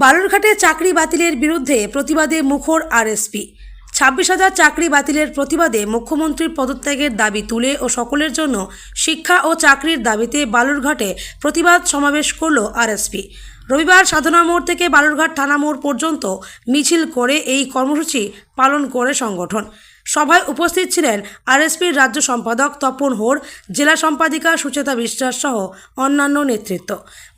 বালুরঘাটে চাকরি বাতিলের বিরুদ্ধে প্রতিবাদে মুখর আরএসপি। ছাব্বিশ হাজার চাকরি বাতিলের প্রতিবাদে মুখ্যমন্ত্রীর পদত্যাগের দাবি তুলে ও সকলের জন্য শিক্ষা ও চাকরির দাবিতে বালুরঘাটে প্রতিবাদ সমাবেশ করল আরএসপি। রবিবার সাধনা মোড় থেকে বালুরঘাট থানা মোড় পর্যন্ত মিছিল করে এই কর্মসূচি পালন করে সংগঠন। সভায় উপস্থিত ছিলেন আরএসপির রাজ্য সম্পাদক তপন হোর জেলা সম্পাদিকা সুচেতা বিশ্বাস সহ অন্যান্য নেতৃত্ব।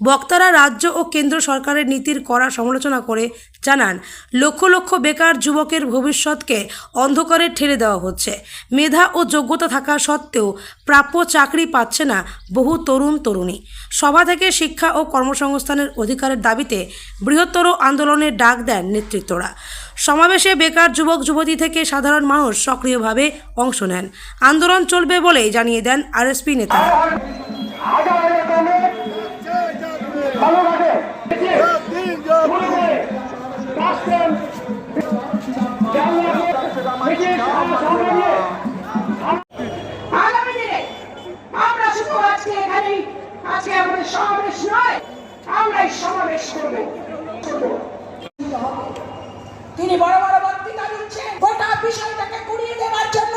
বক্তারা রাজ্য ও কেন্দ্র সরকারের নীতির কড়া সমালোচনা করে জানান, লক্ষ লক্ষ বেকার যুবকের ভবিষ্যৎকে অন্ধকারে ঠেলে দেওয়া হচ্ছে। মেধা ও যোগ্যতা থাকা সত্ত্বেও প্রাপ্য চাকরি পাচ্ছে না বহু তরুণ তরুণী। সভা থেকে শিক্ষা ও কর্মসংস্থানের অধিকারের দাবিতে বৃহত্তর আন্দোলনের ডাক দেন নেতৃত্বরা। সমাবেশে বেকার যুবক, যুবতী থেকে সাধারণ মানুষ সক্রিয়ভাবে অংশ নেন। আন্দোলন চলবে বলেই জানিয়ে দেন আরএসপি দিনে আমরা সমাবেশ নয় সমাবেশ করব। তিনি বড় বড় বক্তৃতা দিচ্ছেন। গোটা বিষয়টাকে কুড়িয়ে দেওয়ার জন্য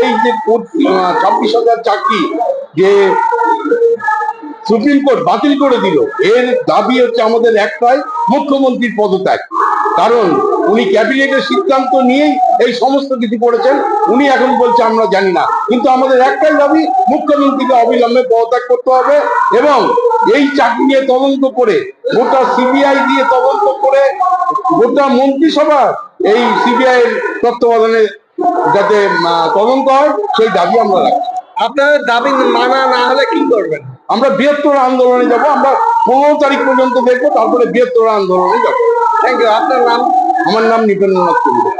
এই যে ছাব্বিশ হাজার চাকরি যে সুপ্রিম কোর্ট বাতিল করে দিল, এর দাবি হচ্ছে আমাদের একটাই মুখ্যমন্ত্রীর পদত্যাগ। কারণ উনি ক্যাবিনেটের সিদ্ধান্ত নিয়েই এই সমস্ত কিছু করেছেন, উনি এখন বলছে আমরা জানি না। কিন্তু আমাদের একটাই দাবি, মুখ্যমন্ত্রীকে অবিলম্বে পদত্যাগ করতে হবে এবং এই চাকরি নিয়ে তদন্ত করে, গোটা সিবিআই দিয়ে তদন্ত করে গোটা মন্ত্রিসভা এই সিবিআই তত্ত্বাবধানে যাতে তদন্ত হয় সেই দাবি আমরা রাখছি। আপনাদের দাবি মানা না হলে কি করবেন? আমরা বৃহত্তর আন্দোলনে যাব আমরা পনেরো তারিখ পর্যন্ত দেখব তারপরে বৃহত্তর আন্দোলনে যাব। থ্যাংক ইউ আপনার নাম? আমার নাম নিপেন্দ্রনাথ কুন্ডু